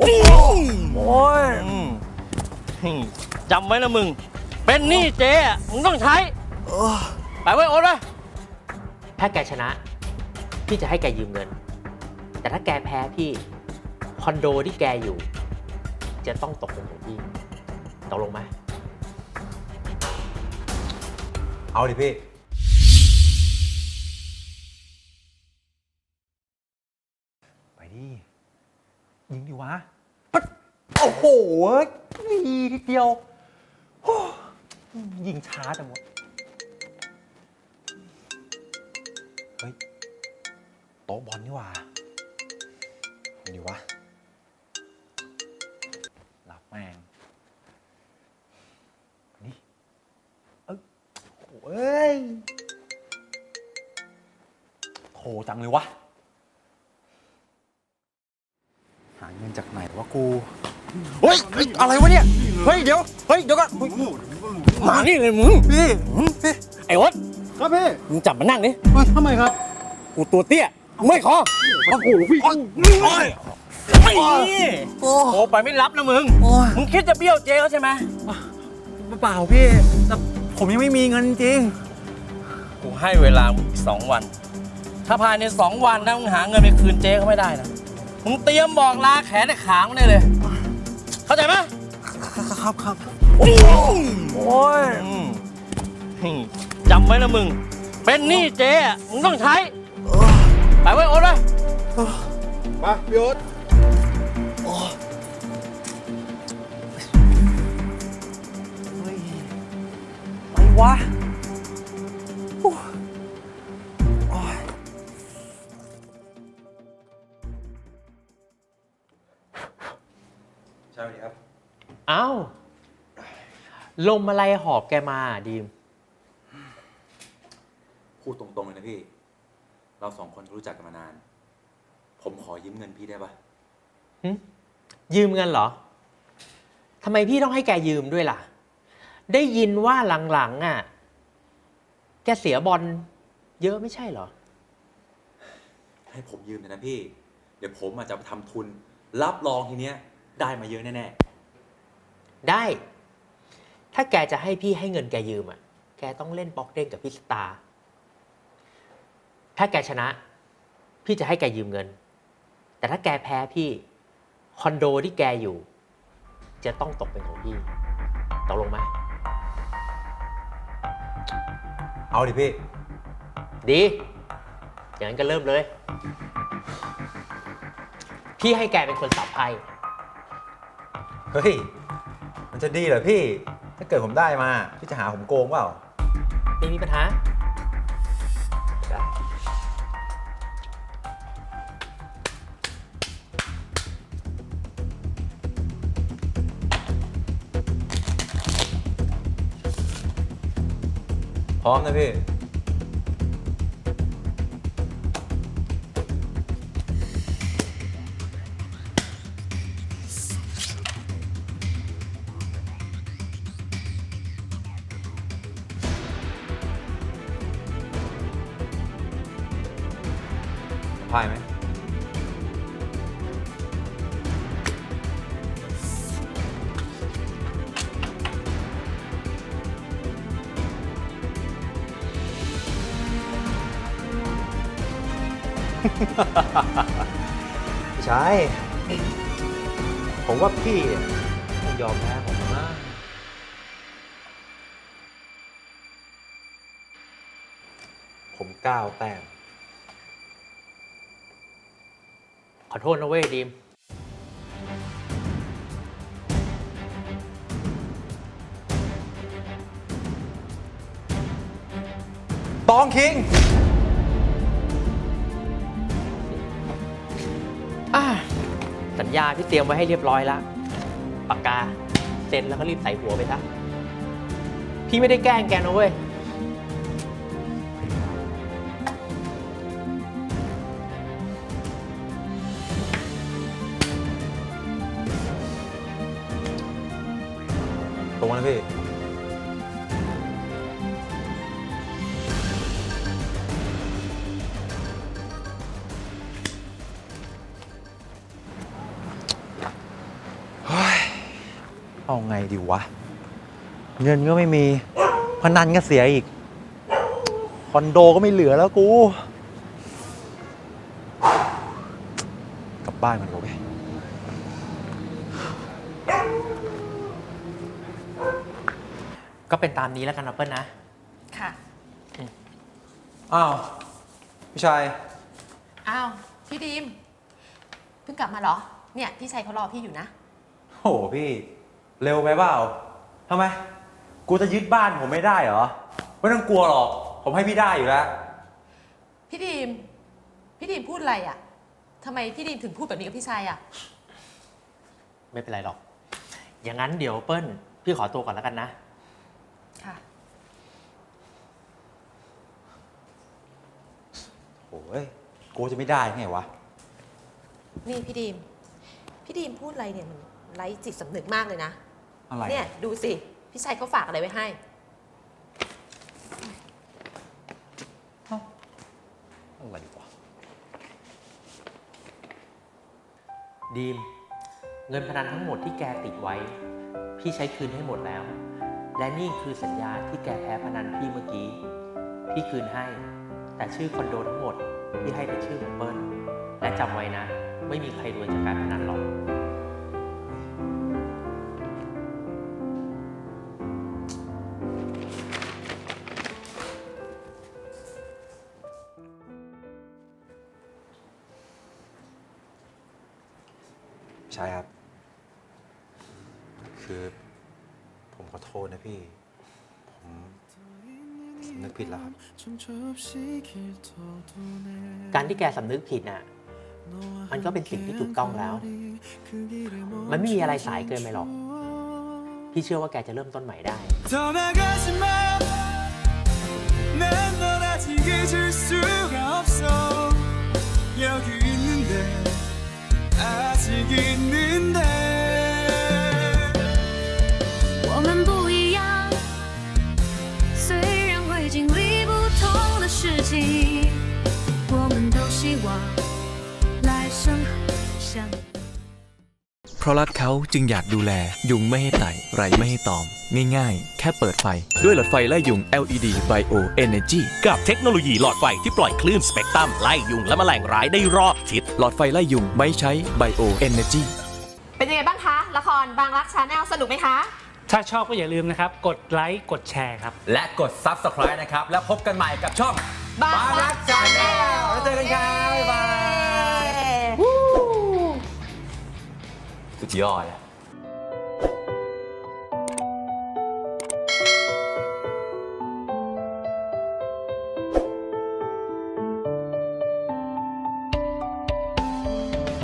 โอ้ยอืมจำไว้นะมึง เป็นหนี้เจ๊อะมึงต้องใช้ ไปไว้ยโอนไปถ้าแกชนะ พี่จะให้แกยืมเงิน แต่ถ้าแกแพ้พี่ คอนโดที่แกอยู่ จะต้องตกเป็นของพี่ตกลงไหมเอาดิพี่ไปดิ ยิงดิวะปั๊ดโอ้โหนี่ทีเดียวโอ้ยิงช้าจังวะเฮ้ยโต๊ะบอลนี่หว่าดิวะรับแม่งนี่เอ้ยโอ้ยโถจังเลยวะ หาเงินจา กไหนวะกูเฮ้ยเฮ้ยอะไรวะเนี่ยเฮ้ยเดี๋ยวเฮ้ยเดี๋ยวก่อนเฮ้ยมานี่เลยมึงพี่พี่ไอ้โอ๊ตครับพี่มึงจับมานั่งดิเอ้ยทำไมครับกูตัวเตี้ยไม่คอโอ้โหพี่โอ้ยไม่นี่โอ้โทรไปไม่รับนะมึงโอ้ยมึงคิดจะเบี้ยวเจ๊เขาใช่ไหมเปล่าพี่แต่ผมยังไม่มีเงินจริงกูให้เวลามึงอีกสองวัน ถ้าภายในสองวันนะมึงหาเงินไปคืนเจ๊เขาไม่ได้นะ มึงเตรียมบอกลาแขนและขามึงได้เลย เข้าใจไหมครับครับโอ้ยโอ้ยอืมจำไว้นะมึง เป็นหนี้เจ๊อะมึงต้องใช้ ไปไว้ยโอนไปมาพี่โอ๊ตเฮ้ยอะไรวะ ลมอะไรหอบแกมาดีม พูดตรงๆเลยนะพี่ เราสองคนรู้จักกันมานาน ผมขอยืมเงินพี่ได้ปะยืมเงินเหรอ ทำไมพี่ต้องให้แกยืมด้วยล่ะ ได้ยินว่าหลังๆอะ แกเสียบอลเยอะไม่ใช่เหรอ ให้ผมยืมเลยนะพี่ เดี๋ยวผมอาจจะไปทำทุน รับรองทีเนี้ย ได้มาเยอะแน่ได้ ถ้าแกจะให้พี่ให้เงินแกยืมอะ แกต้องเล่นบล็อกเด้งกับพี่สตาร์ถ้าแกชนะ พี่จะให้แกยืมเงิน แต่ถ้าแกแพ้พี่คอนโดที่แกอยู่ จะต้องตกเป็นของพี่ตกลงไหมเอาดิพี่ ดี อย่างนั้นก็เริ่มเลย พี่ให้แกเป็นคนสับไพ่ เฮ้ย มันจะดีเหรอพี่ ถ้าเกิดผมได้มาพี่จะหาผมโกงเปล่าไม่มีปัญหาได้พร้อมนะพี่ พายไหมใช่ผมว่าพี่เนี่ยต้องยอมแพ้ผมนะผมก้าวแต้ม ข อโทษนะเว้ยดีมตองคิง อ่าสัญญาพี่เตรียมไว้ให้เรียบร้อยแล้วปากกาเซ็นแล้วก็รีบใส่หัวไปซะพี่ไม่ได้แกล้งแกนะเว้ย นะพี่ เอาไงดีวะ เงินก็ไม่มี พนันก็เสียอีก คอนโดก็ไม่เหลือแล้วกู กลับบ้านมันก็ไป ก็เป็นตามนี้แล้วกันนะเปิ้ลนะ ค่ะ อ้าวพี่ชาย อ้าว พี่ดีม เพิ่งกลับมาเหรอ เนี่ย พี่ชัยเขารอพี่อยู่นะ โหพี่ เร็วไปเปล่าทำไม กูจะยึดบ้านผมไม่ได้เหรอ ไม่ต้องกลัวหรอก ผมให้พี่ได้อยู่แล้ว พี่ดีม พี่ดีมพูดอะไรอะ่ะทำไมพี่ดีมถึงพูดแบบนี้กับพี่ชัยอะ่ะ ไม่เป็นไรหรอก อย่างนั้นเดี๋ยวเปิ้ลพี่ขอตัวก่อนแล้วกันนะค่ะ โอ้ยกูจะไม่ได้ไงวะ นี่พี่ดีม พี่ดีมพูดอะไรเนี่ยมันไร้จิตสำนึกมากเลยนะ อะไร เนี่ยดูสิ พี่ชัยเขาฝากอะไรไว้ให้ อะไรวะ ดีม เงินพนันทั้งหมดที่แกติดไว้ พี่ใช้คืนให้หมดแล้ว และนี่คือสัญญาที่แกแพ้พนันพี่เมื่อกี้ พี่คืนให้ แต่ชื่อคอนโดทั้งหมดพี่ให้เป็นชื่อของเปิ้ลและจำไว้นะ ไม่มีใครรวยจากการพนันหรอกใช่ครับ คือผมขอโทษนะพี่ นึกผิดแล้วครับ การที่แกสำนึกผิดน่ะ มันก็เป็นสิ่งที่ถูกต้องแล้ว มันไม่มีอะไรสายเกินไปหรอก พี่เชื่อว่าแกจะเริ่มต้นใหม่ได้ 떠나가지 마 난 널 아직 잊을 수가 없어 여기 있는 来生相遇。 เพราะรักเขาจึงอยากดูแล ยุงไม่ให้ไต่ไรไม่ให้ตอม ง่ายๆ แค่เปิดไฟ ด้วยหลอดไฟไล่ยุง LED Bio Energy กับเทคโนโลยีหลอดไฟที่ปล่อยคลื่นสเปกตรัมไล่ยุงและแมลงร้ายได้รอบทิศ หลอดไฟไล่ยุงไม่ใช้ Bio Energy เป็นยังไงบ้างคะ ละครบางรักชาแนลสนุกไหมคะ ถ้าชอบก็อย่าลืมนะครับ กดไลค์ กดแชร์ครับ และกด Subscribe นะครับ แล้วพบกันใหม่กับช่อง บางรักชาแนลแล้วเจอกันครับบ๊ายบาย สุดยอดอะ